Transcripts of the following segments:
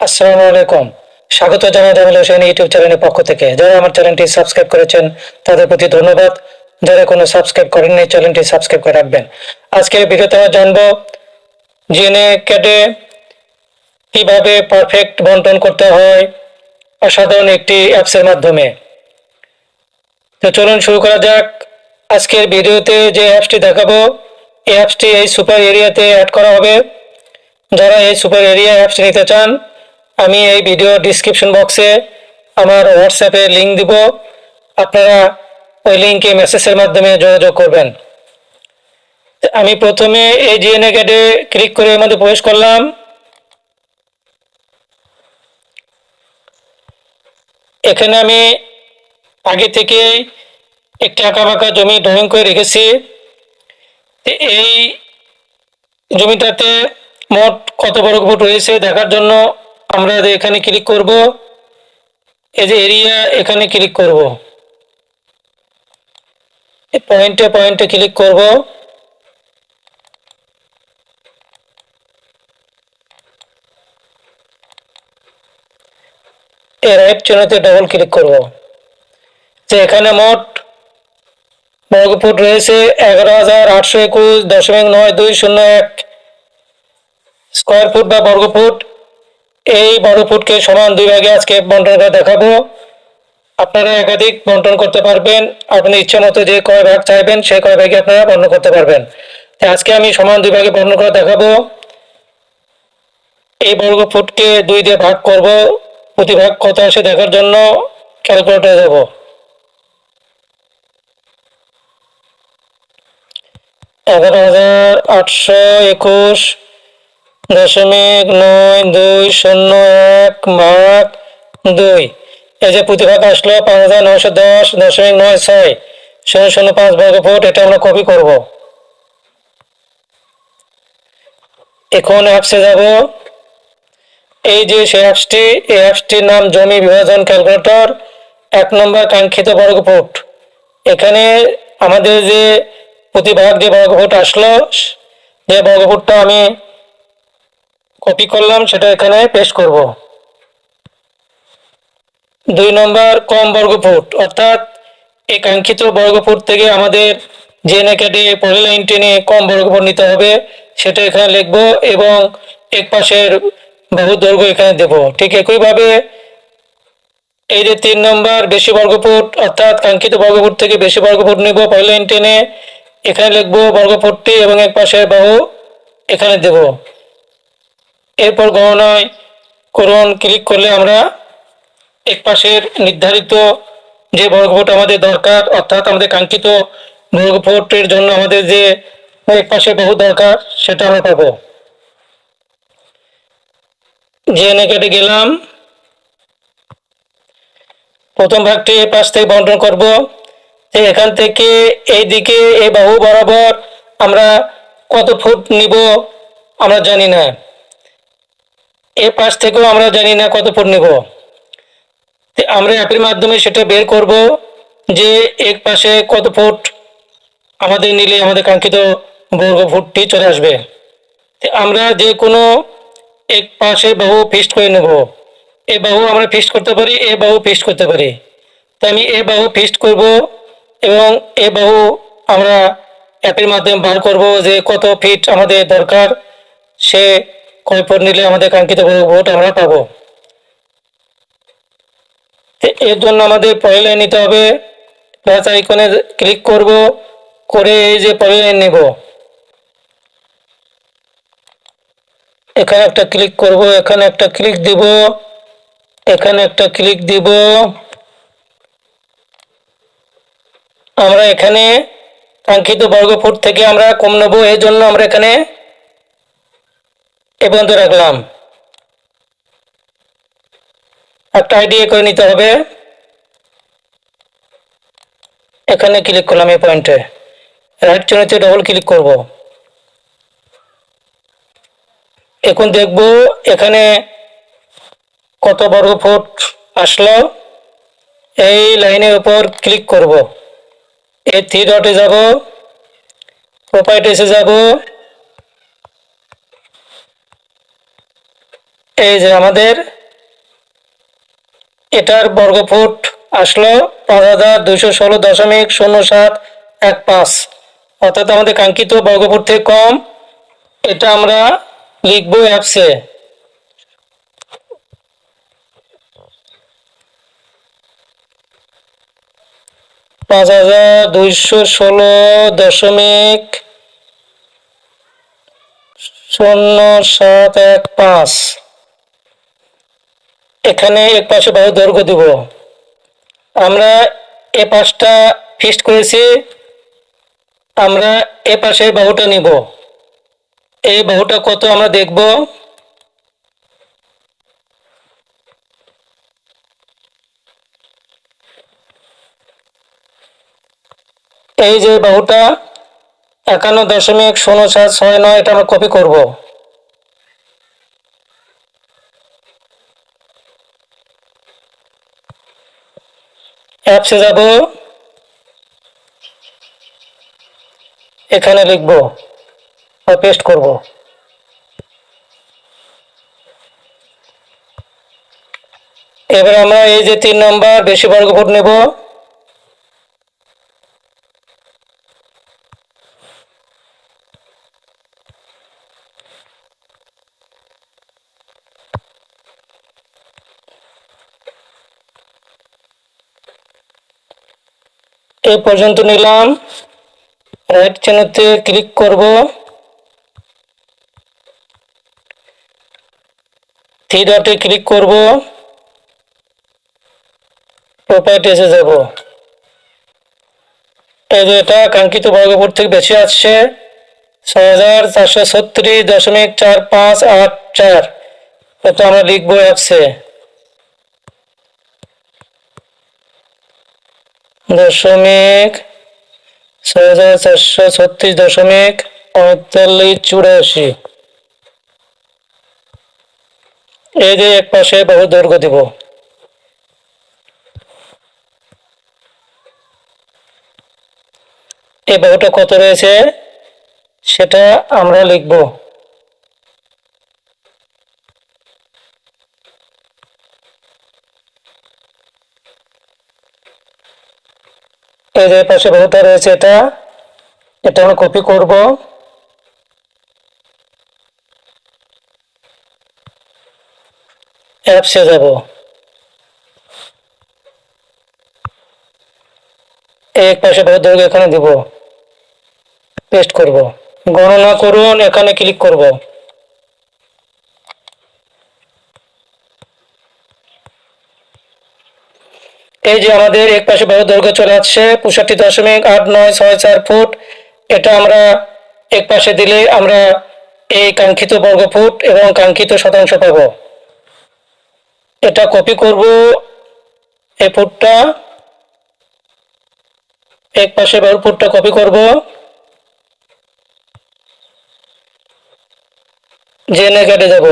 আসসালামু আলাইকুম। স্বাগত জানাই জামিল হোসেন ইউটিউব চ্যানেলের পক্ষ থেকে। যারা আমার চ্যানেলটি সাবস্ক্রাইব করেছেন, তাদের প্রতি ধন্যবাদ। যারা কোনো সাবস্ক্রাইব করেননি চ্যানেলটি সাবস্ক্রাইব করে রাখবেন। আজকের ভিডিওতে আমরা জানব জেনে কেটে কীভাবে পারফেক্ট বন্টন করতে হয় অসাধারণ একটি অ্যাপসের মাধ্যমে। তো চলুন শুরু করা যাক। আজকের ভিডিওতে যে অ্যাপসটি দেখাবো, এই অ্যাপসটি এই সুপার এরিয়াতে অ্যাড করা হবে। যারা এই সুপার এরিয়া অ্যাপস নিতে চান আমি এই ভিডিও ডিসক্রিপশন বক্সে আমার হোয়াটসঅ্যাপে লিঙ্ক দিব। আপনারা ওই লিঙ্কে মেসেজের মাধ্যমে যোগাযোগ করবেন। আমি প্রথমে এই জিএনএ ক্যাডে ক্লিক করে এর মধ্যে প্রবেশ করলাম। এখানে আমি আগে থেকে একটি আঁকা বাঁকা জমি ড্রয়িং করে রেখেছি। এই জমিটাতে মোট কত বর্গ ফুট রয়েছে দেখার জন্য আমরা এখানে ক্লিক করব, এই যে এরিয়া এখানে ক্লিক করব। পয়েন্টে পয়েন্টে ক্লিক করব। রাইট চিহ্নতে ডবল ক্লিক করব। যে এখানে মোট বর্গফুট রয়েছে এগারো হাজার আটশো একুশ দশমিক নয় দুই শূন্য এক স্কোয়ার ফুট বা বর্গ ফুট এই বর্গ ফুটকে সমান দুই ভাগে আজকে বন্টন করে দেখাবো। আপনারা একাধিক বন্টন করতে পারবেন। আপনি ইচ্ছা মতো যে কয় ভাগ চাইবেন সেই কয় ভাগে আপনারা বন্টন করতে পারবেন। আজকে আমি সমান দুই ভাগে বন্টন করে দেখাবো। এই বর্গ ফুটকে দুই দিয়ে ভাগ করব। প্রতি ভাগ কত আসে দেখার জন্য ক্যালকুলেটরে যাব। এগারো হাজার আটশো একুশ দশমিক নয়, দুই, শূন্য, এক, ভাগ দুই। এই যে প্রতিভাগ আসলো পাঁচ হাজার নয়শো দশ, দশমিক নয়, ছয়। শূন্য শূন্য, পাঁচ বর্গ ফুট, এটা আমরা কপি করব। এখন অ্যাপসে যাব। এই যে সেই অ্যাপসটি এই অ্যাপসটির নাম জমি বিভাজন ক্যালকুলেটর এক নম্বর কাঙ্ক্ষিত বর্গ ফুট। এখানে আমাদের যে প্রতিভাগ যে বর্গ ফুট আসলো যে বর্গ ফুটটা আমি কপি করলাম, সেটা এখানে পেস্ট করব। দুই নম্বর কম বর্গফুট, অর্থাৎ এই কাঙ্ক্ষিত বর্গফুট থেকে আমাদের জেনে কেটে পরের লাইন টেনে কম বর্গফুট নিতে হবে, সেটা এখানে লিখব এবং এক পাশের বহু দৈর্ঘ্য এখানে দেব। ঠিক একইভাবে এই যে তিন নম্বর বেশি বর্গফুট, অর্থাৎ কাঙ্ক্ষিত বর্গফুট থেকে বেশি বর্গফুট নিব পরের লাইন টেনে এখানে লিখব বর্গফুটটি এবং এক পাশের বাহু এখানে দেব। এরপর গণনায় করুন ক্লিক করলে আমরা এক পাশের নির্ধারিত যে বর্গফুট আমাদের দরকার, অর্থাৎ আমাদের কাঙ্ক্ষিত বর্গফুটের জন্য আমাদের যে এক পাশে বহু দরকার, সেটা আমরা পাবো। জেনে কেটে গেলাম। প্রথম ভাগটি এই পাশ থেকে বন্টন করব। এখান থেকে এই দিকে এই বাহু বরাবর আমরা কত ফুট নিব আমরা জানি না। এ পাশ থেকেও আমরা জানি না কত ফুট নেব। তো আমরা অ্যাপের মাধ্যমে সেটা বের করব যে এক পাশে কত ফুট আমাদের নিলে আমাদের কাঙ্ক্ষিত বর্গ ফুটটি চলে আসবে। তো আমরা যে কোনো এক পাশে বাহু ফিক্সড করে নেব। এ বাহু আমরা ফিক্সড করতে পারি, এ বাহু ফিক্সড করতে পারি। তো আমি এ বাহু ফিক্সড করব এবং এ বাহু আমরা অ্যাপের মাধ্যমে বার করব যে কত ফিট আমাদের দরকার। সে কয় নিলে আমাদের কাঙ্ক্ষিত ভোট আমরা পাবো। এর জন্য আমাদের পরের লাইন নিতে হবে। প্লাস আইকনে ক্লিক করব, করে এই যে পরের লাইন নেব। এখানে একটা ক্লিক করব, এখানে একটা ক্লিক দিব, এখানে একটা ক্লিক দিব। আমরা এখানে কাঙ্ক্ষিত বর্গ ফুট থেকে আমরা কম নেব এই জন্য আমরা এখানে এ পর্যন্ত রাখলাম। একটা আইডিয়া করে নিতে হবে। এখানে ক্লিক করলাম এই পয়েন্টে রাইট ডবল ক্লিক করব। এখন দেখব এখানে কত বর্গ ফুট আসলো। এই লাইনের উপর ক্লিক করব। এই থ্রি ডটে যাব। প্রোপাইটেসে যাব। এই যে আমাদের এটার বর্গফুট আসলো পাঁচ হাজার দুইশো ষোলো দশমিক শূন্য সাত এক পাঁচ। অর্থাৎ আমাদের কাঙ্ক্ষিত বর্গফুট থেকে কম, এটা আমরা লিখব অ্যাপসে পাঁচ হাজার দুইশো ষোলো দশমিক শূন্য সাত এক পাঁচ। এখানে এক পাশে বাহু দৈর্ঘ্য দিব। আমরা এ পাশটা ফিক্সড করেছি। আমরা এ পাশে বাহুটা নিব। এই বাহুটা কত আমরা দেখব? এই যে বাহুটা একান্ন দশমিক শূন্য সাত ছয় নয় এটা আমরা কপি করব। অ্যাপসে যাব। এখানে লিখব বা পেস্ট করব। এবার আমরা এই যে তিন নম্বর বেশি বর্গফুট নেব। এই পর্যন্ত নিলাম। রাইট চিহ্নতে ক্লিক করব। থ্রি ডটে ক্লিক করব। প্রপার্টিসে যাব। এই যে এটা কাঙ্ক্ষিত বর্গফুট থেকে বেশি আসছে। ছয় হাজার চারশো ছত্রিশ দশমিক চার পাঁচ আট চার। এটা আমরা লিখব অ্যাপসে দশমিক ছয় হাজার চারশো ছত্রিশ দশমিক পঁয়তাল্লিশ চুরাশি। এই যে এক পাশে বহু দৈর্ঘ্য দিব। এই বাহুটা কত রয়েছে? সেটা আমরা লিখব। যে পাশে বাহুটা রয়েছে এটা। এটা আমরা কপি করব। অ্যাপসে যাব এক পাশে বহু দৈর্ঘ্য এখানে দিব। পেস্ট করব। গণনা করুন, এখানে ক্লিক করব। এই যে আমাদের এক পাশে বাহু দৈর্ঘ্য চলে আসছে, পঁয়ষট্টি দশমিক আট নয় ছয় চার ফুট। এটা আমরা এক পাশে দিলে আমরা এই কাঙ্ক্ষিত বর্গ ফুট এবং কাঙ্ক্ষিত শতাংশ পাব। এটা কপি করব এই ফুটটা। এক পাশে বাহুর ফুটটা কপি করব। জেনে কেটে যাব।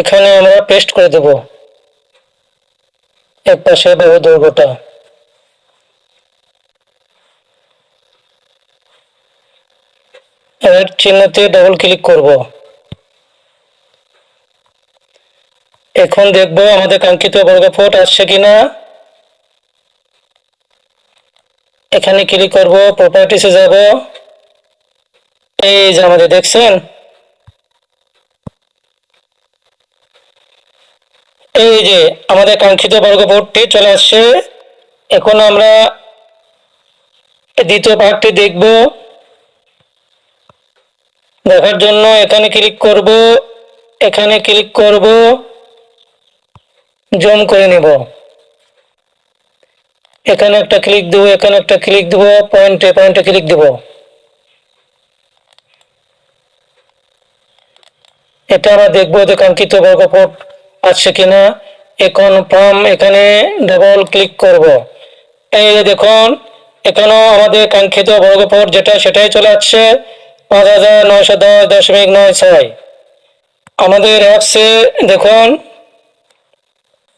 এখানে আমরা পেস্ট করে দেব। এক পাশে বাহু দৈর্ঘ্যটা এর চিহ্নতে ডবল ক্লিক করব। এখন দেখব আমাদের কাঙ্ক্ষিত বর্গফুট আসছে কিনা। এখানে ক্লিক করব প্রপার্টিসে যাব। এই যে আমাদের দেখছেন? এই যে আমাদের কাঙ্ক্ষিত বর্গফুটটি চলে আসছে। এখন আমরা দ্বিতীয় ভাগটি দেখব। দেখার জন্য এখানে ক্লিক করব, এখানে ক্লিক করব, জুম করে নেব। এখানে একটা ক্লিক দেবো, এখানে একটা ক্লিক দেবো, পয়েন্টে পয়েন্টে ক্লিক দেব। এটা আমরা দেখব যে কাঙ্ক্ষিত বর্গফুট আছে কিনা, এখন ফর্ম এখানে ডাবল ক্লিক করব। এই যে দেখুন, এখানেও আমাদের কাঙ্ক্ষিত বর্গফুট যেটা সেটাই চলে আসছে, পাঁচ হাজার নয়শো দশ দশমিক নয় ছয়। আমাদের অ্যাপসে দেখুন,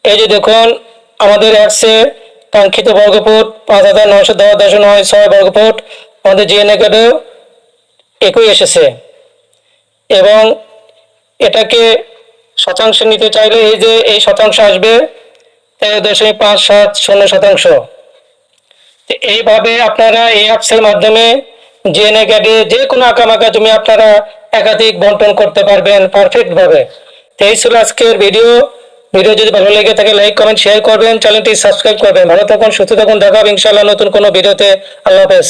এই যে দেখুন, আমাদের অ্যাপসে কাঙ্ক্ষিত বর্গফুট পাঁচ হাজার নশো দশ দশ নয় ছয় বর্গফুট আমাদের জিএনএ কার্ডেও একই এসেছে। এবং এটাকে শতাংশ নিতে চাইলে এই যে এই শতাংশ আসবে তেরো দশমিক পাঁচ সাত শূন্য শতাংশ। এইভাবে আপনারা এই অ্যাপসের মাধ্যমে জেনে কার্ডে যে কোনো আঁকামাকা জমি আপনারা একাধিক বন্টন করতে পারবেন পারফেক্ট ভাবে। তো এই ছিল আজকের ভিডিও ভিডিও যদি ভালো লেগে থাকে লাইক কমেন্ট শেয়ার করবেন। চ্যানেলটি সাবস্ক্রাইব করবেন। ভালো থাকুন, সুস্থ থাকুন। দেখা হবে ইনশাআল্লাহ নতুন কোনো ভিডিওতে আল্লাহ হাফেজ।